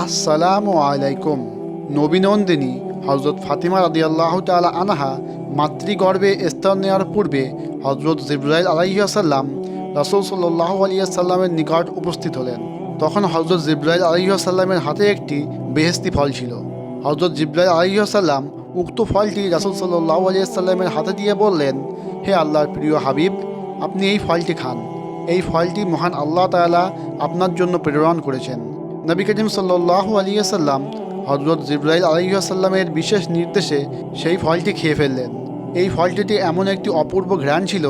আসসালামু আলাইকুম। নবীনন্দিনী হজরত ফাতিমা রাদিয়াল্লাহু তাআলা আনাহা মাতৃগর্ভে স্থান নেওয়ার পূর্বে হজরত জিব্রাইল আলাইসাল্লাম রাসূল সাল্লাহ আলিয়াল্লামের নিকট উপস্থিত হলেন। তখন হজরত জিব্রাইল আলাইসাল্লামের হাতে একটি বেহেস্তি ফল ছিল। হজরত জিব্রাইল আলাইসাল্লাম উক্ত ফলটি রাসূল সাল্লাহ আলিয়াল্লামের হাতে দিয়ে বললেন, হে আল্লাহর প্রিয় হাবিব, আপনি এই ফলটি খান। এই ফলটি মহান আল্লাহ তাআলা আপনার জন্য প্রেরণ করেছেন। নবী করিম সাল্লাহ আলিয়াল্লাম হজরত জিব্রাইল আলহিহাসাল্লামের বিশেষ নির্দেশে সেই ফলটি খেয়ে ফেললেন। এই ফলটিতে এমন একটি অপূর্ব ঘ্রাণ ছিল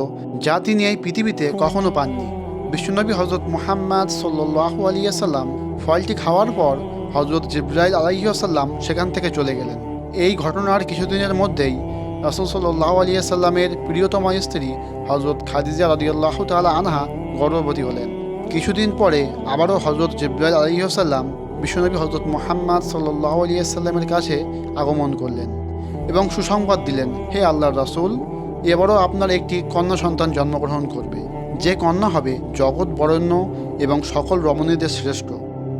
যা তিনি এই পৃথিবীতে কখনো পাননি। বিশ্বনবী হজরত মুহাম্মদ সাল্লাহ আলিয়াল্লাম ফলটি খাওয়ার পর হজরত জিব্রাইল আলাইসাল্লাম সেখান থেকে চলে গেলেন। এই ঘটনার কিছুদিনের মধ্যেই রাসুল সাল্লাহ আলিয়াল্লামের প্রিয়তমা স্ত্রী হজরত খাদিজা রদিয়াল্লাহ তালা আনহা গর্ভবতী হলেন। কিছুদিন পরে আবারও হজরত জিব্রাইল আলহিহাসাল্লাম বিশ্বনবী হজরত মোহাম্মদ সাল্লাহ আলিয়াল্লামের কাছে আগমন করলেন এবং সুসংবাদ দিলেন, হে আল্লাহর রাসূল, এবারও আপনার একটি কন্যা সন্তান জন্মগ্রহণ করবে। যে কন্যা হবে জগৎ বরেণ্য এবং সকল রমণীদের শ্রেষ্ঠ।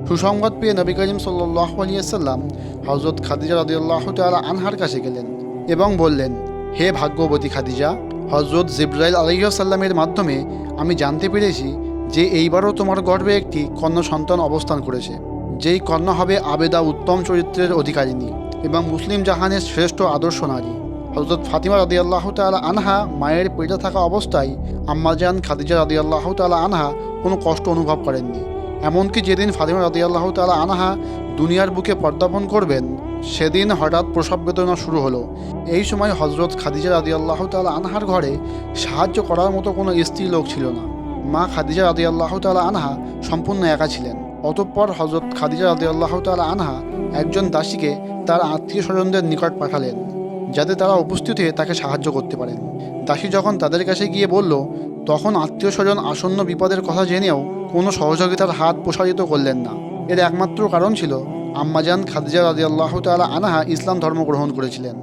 সুসংবাদ পেয়ে নবী করিম সাল্লাহ আলিয়াল্লাম হজরত খাদিজা রদিয়াল্লাহ তালা আনহার কাছে গেলেন এবং বললেন, হে ভাগ্যবতী খাদিজা হজরত জিব্রাইল আলহিহাসাল্লামের মাধ্যমে আমি জানতে পেরেছি যে এইবারও তোমার গর্ভে একটি কন্যা সন্তান অবস্থান করেছে। যেই কন্যা হবে আবেদা উত্তম চরিত্রের অধিকারিণী এবং মুসলিম জাহানের শ্রেষ্ঠ আদর্শ নারী। হজরত ফাতিমা রাদি আল্লাহ তালা আনহা মায়ের পেটে থাকা অবস্থায় আম্মাজান খাদিজা রাদি আল্লাহ তালা আনহা কোনো কষ্ট অনুভব করেননি। এমনকি যেদিন ফাতিমা রাদি আল্লাহ তালা আনহা দুনিয়ার বুকে পর্দাপণ করবেন, সেদিন হঠাৎ প্রসব বেদনা শুরু হলো। এই সময় হজরত খাদিজা রাদি আল্লাহ তালা আনহার ঘরে সাহায্য করার মতো কোনো স্ত্রী লোক ছিল না। মা খাদিজা রাদি আল্লাহ তালা আনহা সম্পূর্ণ একা ছিলেন। অতঃপর হজরত খাদিজা রাদি আল্লাহ তালা আনহা একজন দাসীকে তার আত্মীয় স্বজনদের নিকট পাঠালেন, যাতে তারা উপস্থিত হয়ে তাকে সাহায্য করতে পারেন। দাসী যখন তাদের কাছে গিয়ে বলল, তখন আত্মীয় স্বজন আসন্ন বিপদের কথা জেনেও কোনো সহযোগিতার হাত প্রসারিত করলেন না। এর একমাত্র কারণ ছিল, আম্মাজান খাদিজা রাজি আল্লাহ তালা আনাহা ইসলাম ধর্ম গ্রহণ করেছিলেন,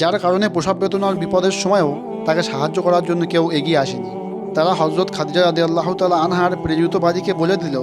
যার কারণে প্রসব বেতনার বিপদের সময়ও তাকে সাহায্য করার জন্য কেউ এগিয়ে আসেনি। তারা হজরত খাদিজা আদি আল্লাহ তালা আনহার প্রেরিত বাদীকে বলে দিল,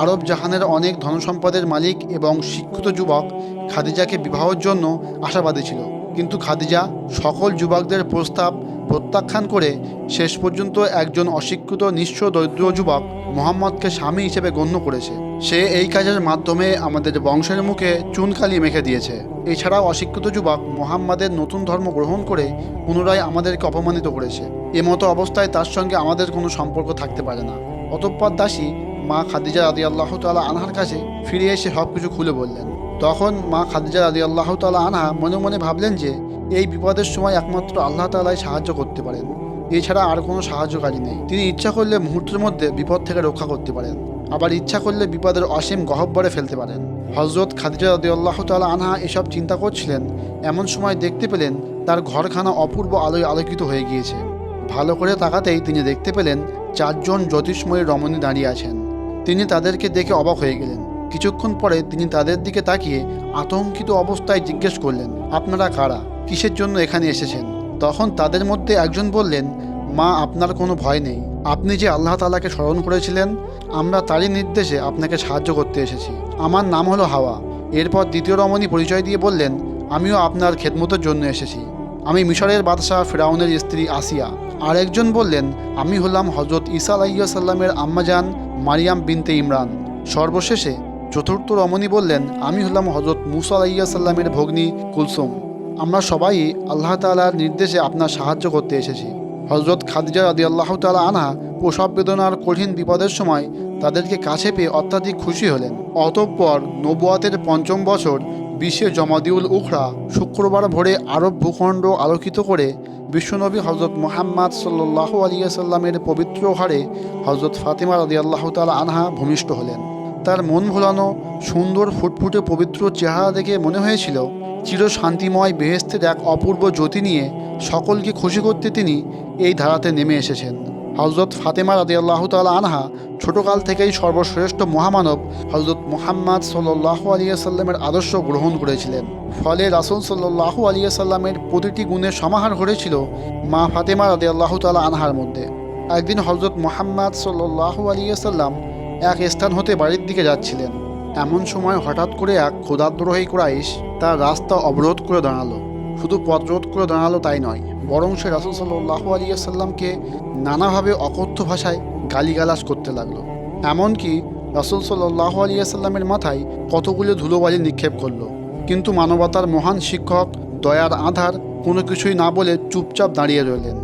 আরব জাহানের অনেক ধনসম্পদের মালিক এবং শিক্ষিত যুবক খাদিজাকে বিবাহের জন্য আশাবাদী ছিল। কিন্তু খাদিজা সকল যুবকদের প্রস্তাব প্রত্যাখ্যান করে শেষ পর্যন্ত একজন অশিক্ষিত, নিঃস্ব, দরিদ্র যুবক মোহাম্মদকে স্বামী হিসেবে গণ্য করেছে। সে এই কাজের মাধ্যমে আমাদের বংশের মুখে চুনকালি মেখে দিয়েছে। এছাড়াও অশিক্ষিত যুবক মোহাম্মদের নতুন ধর্ম গ্রহণ করে পুনরায় আমাদেরকে অপমানিত করেছে। এমতো অবস্থায় তার সঙ্গে আমাদের কোনো সম্পর্ক থাকতে পারে না। অতঃপর দাসী মা খাদিজা রাদি আল্লাহ তালা আনহার কাছে ফিরে এসে সব কিছু খুলে বললেন। তখন মা খাদিজা রাদি আল্লাহ তালা আনহা মনে মনে ভাবলেন যে, এই বিপদের সময় একমাত্র আল্লাহ তালাই সাহায্য করতে পারেন। এছাড়া আর কোনো সাহায্যকারী নেই। তিনি ইচ্ছা করলে মুহূর্তের মধ্যে বিপদ থেকে রক্ষা করতে পারেন। আবার ইচ্ছা করলে বিপদের অসীম গহব্বরে ফেলতে পারেন। হজরত খাদিজা রাদি আল্লাহ তালা আনহা এসব চিন্তা করছিলেন। এমন সময় দেখতে পেলেন, তার ঘরখানা অপূর্ব আলোয় আলোকিত হয়ে গিয়েছে। ভালো করে তাকাতেই তিনি দেখতে পেলেন চারজন জ্যোতিষময়ী রমণী দাঁড়িয়ে আছেন। তিনি তাদেরকে দেখে অবাক হয়ে গেলেন। কিছুক্ষণ পরে তিনি তাদের দিকে তাকিয়ে আতঙ্কিত অবস্থায় জিজ্ঞেস করলেন, আপনারা কারা? কিসের জন্য এখানে এসেছেন? তখন তাদের মধ্যে একজন বললেন, মা, আপনার কোনো ভয় নেই। আপনি যে আল্লাহ তালাকে স্মরণ করেছিলেন, আমরা তারই নির্দেশে আপনাকে সাহায্য করতে এসেছি। আমার নাম হলো হাওয়া। এরপর দ্বিতীয় রমণী পরিচয় দিয়ে বললেন, আমিও আপনার খেদমতের জন্য এসেছি। আমি মিশরের বাদশাহ ফেরাউনের স্ত্রী আসিয়া, আর একজন বললেন, আমি হলাম হজরত ঈসা আলাইসাল্লামের আম্মাজান মারিয়াম বিনতে ইমরান। সর্বশেষে চতুর্থ রমণী বললেন, আমি হলাম হজরত মুসা আলাইসাল্লামের ভগ্নী কুলসুম। আমরা সবাই আল্লাহ তালার নির্দেশে আপনার সাহায্য করতে এসেছি। হজরত খাদিজা আদি আল্লাহ তালা আনহা প্রসব বেদনার কঠিন বিপদের সময় তাদেরকে কাছে পেয়ে অত্যাধিক খুশি হলেন। অতঃপর নবুয়াতের পঞ্চম বছর বিশে জমাদিউল উখরা শুক্রবার ভোরে আরব ভূখণ্ড আলোকিত করে বিশ্বনবী হজরত মোহাম্মদ সাল্লাহ আলিয়াসাল্লামের পবিত্র হারে হজরত ফাতিমা রাদি আল্লাহ তালা আনহা ভূমিষ্ঠ হলেন। তার মন ভোলানো, সুন্দর, ফুটফুটে পবিত্র চেহারা দেখে মনে হয়েছিল চির শান্তিময় বেহেস্তের এক অপূর্ব জ্যোতি নিয়ে সকলকে খুশি করতে তিনি এই ধারাতে নেমে এসেছেন। হজরত ফাতেমা রাদি আল্লাহ তালা আনহা ছোটকাল থেকেই সর্বশ্রেষ্ঠ মহামানব হজরত মোহাম্মদ সাল্লাহ আলিয়াসাল্লামের আদর্শ গ্রহণ করেছিলেন। ফলে রাসুল সাল্লাহ আলিয়াসাল্লামের প্রতিটি গুণের সমাহার ঘটেছিল মা ফাতেমা রাদি আল্লাহ তালা আনহার মধ্যে। একদিন হজরত মোহাম্মদ সাল্লাহ আলিয়াসাল্লাম এক স্থান হতে বাড়ির দিকে যাচ্ছিলেন। এমন সময় হঠাৎ করে এক ক্ষুদাদ্রোহী কুরাইশ তার রাস্তা অবরোধ করে দাঁড়াল। শুধু পথরোধ করে দাঁড়াল তাই নয় বরং সে রাসুল সাল্লাহ আলিয়াল্লামকে নানাভাবে অকথ্য ভাষায় গালিগালাস করতে লাগল। এমনকি রাসুল সাল্লাহ আলিয়াল্লামের মাথায় কতগুলো ধুলোবালি নিক্ষেপ করল। কিন্তু মানবতার মহান শিক্ষক দয়ার আধার কোনো কিছুই না বলে চুপচাপ দাঁড়িয়ে রইলেন।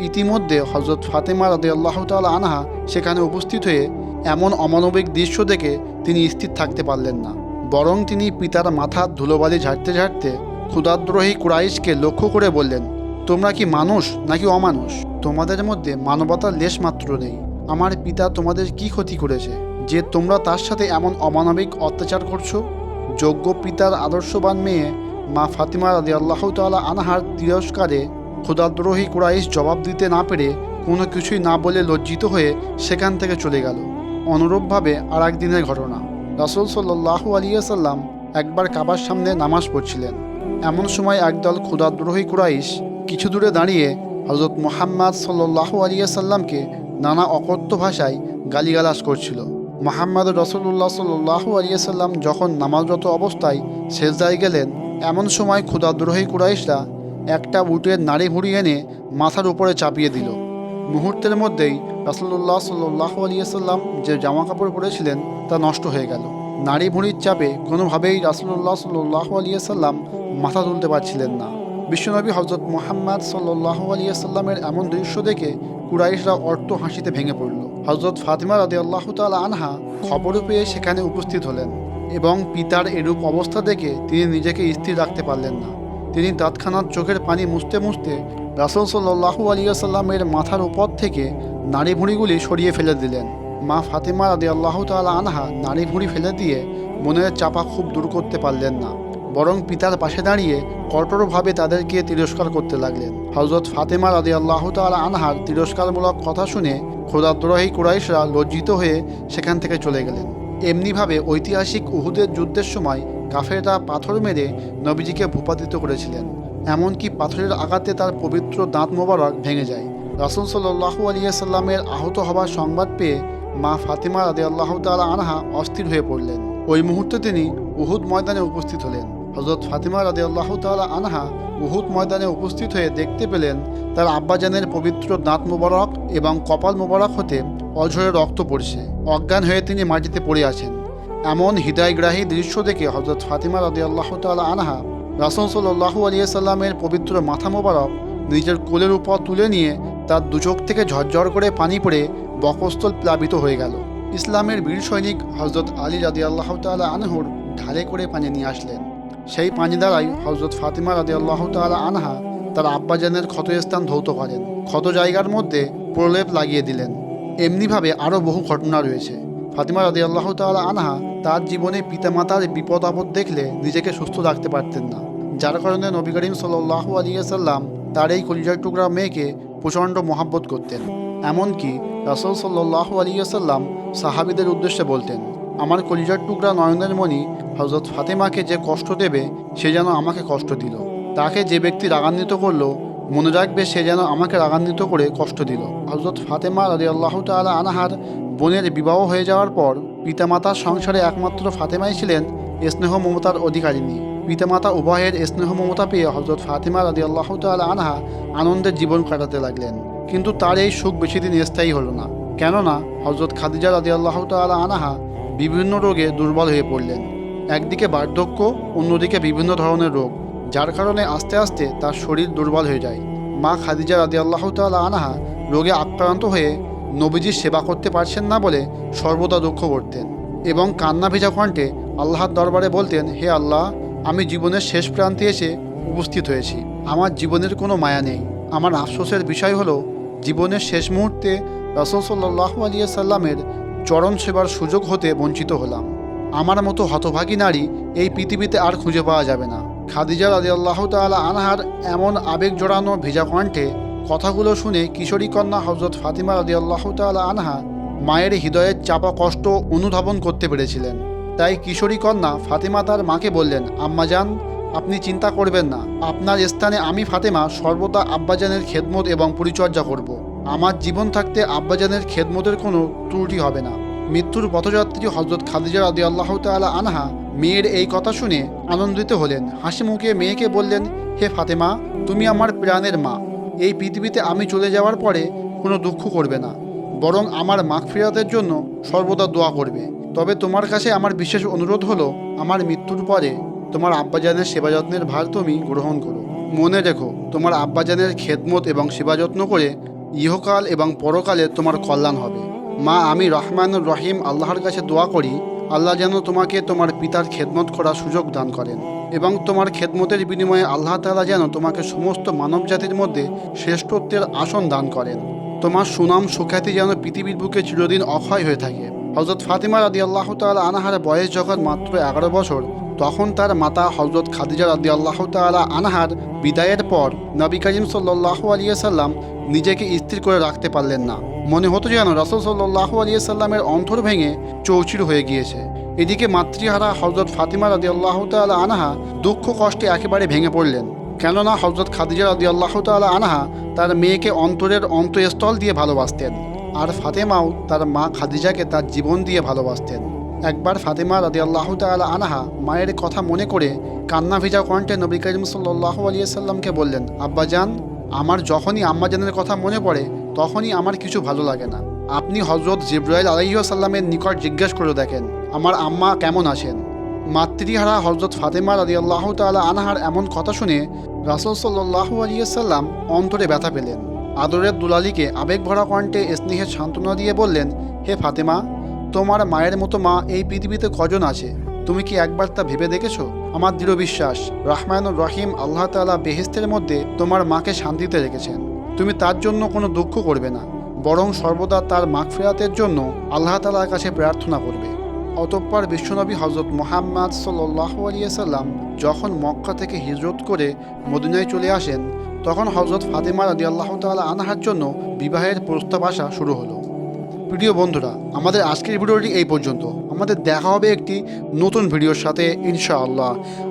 ইতিমধ্যে হজরত ফাতেমা রাদে আল্লাহ তাল আনহা সেখানে উপস্থিত হয়ে এমন অমানবিক দৃশ্য দেখে তিনি স্থির থাকতে পারলেন না। বরং তিনি পিতার মাথার ধুলোবালি ঝাড়তে ঝাড়তে ক্ষুদাদ্রোহী কুরাইশকে লক্ষ্য করে বললেন তোমরা কি মানুষ নাকি অমানুষ? তোমাদের মধ্যে মানবতার লেশ মাত্র নেই। আমার পিতা তোমাদের কি ক্ষতি করেছে? যে তোমরা তার সাথে এমন অমানবিক অত্যাচার করছ? যোগ্য পিতার আদর্শবান মেয়ে মা ফাতিমা রাদি আল্লাহ তালা আনহার তিরস্কারে ক্ষুদাদ্রোহী কুরাইশ জবাব দিতে না পেরে কোনো কিছুই না বলে লজ্জিত হয়ে সেখান থেকে চলে গেল। অনুরূপভাবে আর একদিনের ঘটনা। রাসুল সাল্লাহু আলিয়াসাল্লাম একবার কাবার সামনে নামাজ পড়ছিলেন। এমন সময় একদল ক্ষুদাদ্রোহী কুরাইশ কিছু দূরে দাঁড়িয়ে হজরত মোহাম্মদ সাল্লাহু আলিয়াসাল্লামকে নানা অকথ্য ভাষায় গালিগালাস করছিল। মোহাম্মদ রসুল্লাহ সাল্লাহু আলিয়াসাল্লাম যখন নামাজরত অবস্থায় শেষদায় গেলেন, এমন সময় ক্ষুদাদ্রোহী কুরাইশরা একটা উটের নাড়ি ভুড়ি এনে মাথার উপরে চাপিয়ে দিল। মুহূর্তের মধ্যেই রাসুল্লাহ সাল্লাহ আলিয়াল্লাম যে জামা কাপড় পরেছিলেন, তা নষ্ট হয়ে গেল। নারী ভুঁড়ির চাপে কোনোভাবেই রাসুল্লাহ সাল্লাহ আলিয়াল্লাম মাথা তুলতে পারছিলেন না। বিশ্বনবী হজরত মোহাম্মদ সাল্লাহ আলিয়াল্লামের এমন দৃশ্য দেখে কুরাইশরা অর্থ হাসিতে ভেঙে পড়ল। হজরত ফাতিমা রাদে আল্লাহ তাল আনহা খবর পেয়ে সেখানে উপস্থিত হলেন এবং পিতার এরূপ অবস্থা দেখে তিনি নিজেকে স্থির রাখতে পারলেন না। তিনি তৎক্ষণাৎ চোখের পানি মুছতে মুছতে রাসুল সাল্লাহু আলিয়াল্লামের মাথার উপর থেকে নাড়ি ভুঁড়িগুলি সরিয়ে ফেলে দিলেন। মা ফাতিমা রাদি আল্লাহ তালা আনহা নাড়ি ভুঁড়ি ফেলে দিয়ে মনের চাপা খুব দূর করতে পারলেন না। বরং পিতার পাশে দাঁড়িয়ে কঠোরভাবে তাদেরকে তিরস্কার করতে লাগলেন। হজরত ফাতেমা রাদি আল্লাহ তালা আনহার তিরস্কারমূলক কথা শুনে খোদাদ্রোহী কুরাইশরা লজ্জিত হয়ে সেখান থেকে চলে গেলেন। এমনিভাবে ঐতিহাসিক উহুদের যুদ্ধের সময় কাফেররা পাথর মেরে নবীজিকে ভূপাতিত করেছিলেন। এমনকি পাথরের আঘাতে তার পবিত্র দাঁত মোবারক ভেঙে যায়। রাসুল সাল্লাহু আলিয়াল্লামের আহত হবার সংবাদ পেয়ে মা ফাতিমা রাদে আল্লাহ তালা আনহা অস্থির হয়ে পড়লেন। ওই মুহূর্তে তিনি উহুদ ময়দানে উপস্থিত হলেন। হজরত ফাতিমা রাদে আল্লাহ তালা আনহা উহুদ ময়দানে উপস্থিত হয়ে দেখতে পেলেন তার আব্বাজানের পবিত্র দাঁত মোবারক এবং কপাল মোবারক হতে অঝরে রক্ত পড়ছে। অজ্ঞান হয়ে তিনি মাটিতে পড়ে আছেন। এমন হৃদয়গ্রাহী দৃশ্য দেখে হজরত ফাতিমা রাদি আল্লাহ তালা আনহা রাসুল সাল্লাহু আলিয়াল্লামের পবিত্র মাথা মোবারক নিজের কোলের উপর তুলে নিয়ে তার দুচোখ থেকে ঝরঝর করে পানি পড়ে বকস্থল প্লাবিত হয়ে গেল। ইসলামের বীর সৈনিক হজরত আলী রাদি আল্লাহ তালা আনহুর ঢালে করে পানি নিয়ে আসলেন। সেই পানি দ্বারাই হজরত ফাতিমা রাদি আল্লাহ তালা আনহা তার আব্বাজানের ক্ষতস্থান ধৌত করেন। ক্ষত জায়গার মধ্যে প্রলেপ লাগিয়ে দিলেন। এমনিভাবে আরও বহু ঘটনা রয়েছে। ফাতিমা রাদি আল্লাহ তালা আনহা তার জীবনে পিতামাতার বিপদ আপদ দেখলে নিজেকে সুস্থ রাখতে পারতেন না। যার কারণে নবী করিম সাল্লাহ আলিয়াল্লাম তার এই কলিজার টুকরা মেয়েকে প্রচণ্ড মহাব্বত করতেন। এমনকি রাসুল সাল্লাহ আলিয়াল্লাম সাহাবিদের উদ্দেশ্যে বলতেন, আমার কলিজার টুকরা নয়নের মণি হজরত ফাতেমাকে যে কষ্ট দেবে, সে যেন আমাকে কষ্ট দিল। তাকে যে ব্যক্তি রাগান্বিত করল, মনে রাখবে সে যেন আমাকে রাগান্বিত করে কষ্ট দিল। হজরত ফাতেমা রাজি আল্লাহ তালা আনাহার বোনের বিবাহ হয়ে যাওয়ার পর পিতামাতার সংসারে একমাত্র ফাতেমাই ছিলেন স্নেহ মমতার অধিকারিণী। পিতামাতা উভয়ের স্নেহ মমতা পেয়ে হজরত ফাতেমা রাজি আল্লাহ তালা আনহা আনন্দের জীবন কাটাতে লাগলেন। কিন্তু তার এই সুখ বেশি দিন স্থায়ী হলো না। কেননা হজরত খাদিজা রাজি আল্লাহ তালা আনাহা বিভিন্ন রোগে দুর্বল হয়ে পড়লেন। একদিকে বার্ধক্য, অন্যদিকে বিভিন্ন ধরনের রোগ, যার কারণে আস্তে আস্তে তার শরীর দুর্বল হয়ে যায়। মা খাদিজা রাদি আল্লাহ তালা আনাহা রোগে আক্রান্ত হয়ে নবীজির সেবা করতে পারছেন না বলে সর্বদা দুঃখ করতেন এবং কান্না ভেজা কণ্ঠে আল্লাহর দরবারে বলতেন, হে আল্লাহ, আমি জীবনের শেষ প্রান্তে এসে উপস্থিত হয়েছি। আমার জীবনের কোনো মায়া নেই। আমার আফসোসের বিষয় হলো, জীবনের শেষ মুহূর্তে রসল সাল্লাহ আলিয়া সাল্লামের চরণ সেবার সুযোগ হতে বঞ্চিত হলাম। আমার মতো হতভাগী নারী এই পৃথিবীতে আর খুঁজে পাওয়া যাবে না। খাদিজা রাজি আল্লাহ তালা আনহার এমন আবেগ জড়ানো ভেজা কণ্ঠে কথাগুলো শুনে কিশোরী কন্যা হজরত ফাতিমা রাজি আল্লাহ তালা আনহা মায়ের হৃদয়ের চাপা কষ্ট অনুধাবন করতে পেরেছিলেন। তাই কিশোরী কন্যা ফাতিমা তার মাকে বললেন আম্মাজান আপনি চিন্তা করবেন না। আপনার স্থানে আমি ফাতেমা সর্বদা আব্বাজানের খেদমত এবং পরিচর্যা করব। আমার জীবন থাকতে আব্বাজানের খেদমতের কোনো ত্রুটি হবে না। মৃত্যুর পথযাত্রী হজরত খাদিজা রাদি আল্লাহ তালা আনহা মেয়ের এই কথা শুনে আনন্দিত হলেন। হাসি মুখে মেয়েকে বললেন, হে ফাতেমা, তুমি আমার প্রাণের মা। এই পৃথিবীতে আমি চলে যাওয়ার পরে কোনো দুঃখ করবে না। বরং আমার মাগফিরাতের জন্য সর্বদা দোয়া করবে। তবে তোমার কাছে আমার বিশেষ অনুরোধ হলো, আমার মৃত্যুর পরে তোমার আব্বাজানের সেবা যত্নের ভার তুমি গ্রহণ করো। মনে রেখো, তোমার আব্বাজানের খেদমত এবং সেবা যত্ন করে ইহকাল এবং পরকালে তোমার কল্যাণ হবে। মা, আমি রহমানুর রহিম, আল্লাহর কাছে দোয়া করি, আল্লাহ যেন তোমাকে তোমার পিতার খেদমত করার সুযোগ দান করেন এবং তোমার খেদমতের বিনিময়ে আল্লাহ তাআলা যেন তোমাকে সমস্ত মানব জাতির মধ্যে শ্রেষ্ঠত্বের আসন দান করেন। তোমার সুনাম সুখ্যাতি যেন পৃথিবীর বুকে চিরদিন অক্ষয় হয়ে থাকে। হজরত ফাতিমা রাদি আল্লাহ তাল আনাহার বয়স যখন মাত্র এগারো বছর, তখন তার মাতা হজরত খাদিজা রাদি আল্লাহ তালা আনাহার বিদায়ের পর নবী করিম সাল্লাহ আলিয়াল্লাম নিজেকে স্থির করে রাখতে পারলেন না। মনে হতো যেন রসল সাল্লাহ আলিয়াল্লামের অন্তর ভেঙে চৌচির হয়ে গিয়েছে। এদিকে মাতৃহারা হজরত ফাতিমা রাদি আল্লাহ তালা আনাহা দুঃখ কষ্টে একেবারে ভেঙে পড়লেন। কেননা হজরত খাদিজা রাদি আল্লাহ তালা আনাহা তার মেয়েকে অন্তরের অন্তঃস্থল দিয়ে ভালোবাসতেন আর ফাতেমাও তার মা খাদিজাকে তার জীবন দিয়ে ভালোবাসতেন। একবার ফাতেমা রাদি আল্লাহ তালা আনাহা মায়ের কথা মনে করে কান্না ভিজা কণ্ঠে নবী করিম সাল্লাহ আলিয়াল্লামকে বললেন, আব্বাজান আমার যখনই আম্মাজানের কথা মনে পড়ে, তখনই আমার কিছু ভালো লাগে না। আপনি হজরত জিব্রাইল আলাইসাল্লামের নিকট জিজ্ঞেস করে দেখেন, আমার আম্মা কেমন আছেন? মাতৃহারা হজরত ফাতেমা আলী আল্লাহ তালা আনাহার এমন কথা শুনে রাসুল সাল্লাহ আলিয়াল্লাম অন্তরে ব্যথা পেলেন। আদরের দুলালিকে আবেগ ভরা কণ্ঠে স্নেহের সান্ত্বনা দিয়ে বললেন, হে ফাতেমা, তোমার মায়ের মতো মা এই পৃথিবীতে কজন আছে? তুমি কি একবার তা ভেবে দেখেছ? আমার দৃঢ় বিশ্বাস, রহমানুর রহিম আল্লাহ তাআলা বেহেস্তের মধ্যে তোমার মাকে শান্তিতে রেখেছেন। তুমি তার জন্য কোনো দুঃখ করবে না, বরং সর্বদা তার মাগফিরাতের জন্য আল্লাহ তাআলার কাছে প্রার্থনা করবে। অতঃপর বিশ্বনবী হজরত মোহাম্মদ সাল্লাহ আলিয়াল্লাম যখন মক্কা থেকে হিজরত করে মদিনায় চলে আসেন, তখন হজরত ফাতেমা রাদি আল্লাহ তালা আনহার জন্য বিবাহের প্রস্তাব আসা শুরু হলো। প্রিয় বন্ধুরা, আমাদের আজকের ভিডিওটি এই পর্যন্ত। আমাদের দেখা হবে একটি নতুন ভিডিওর সাথে, ইনশাআল্লাহ।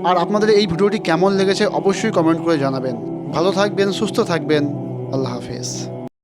আর আপনাদের এই ভিডিওটি কেমন লেগেছে অবশ্যই কমেন্ট করে জানাবেন। ভালো থাকবেন, সুস্থ থাকবেন। আল্লাহ হাফেজ।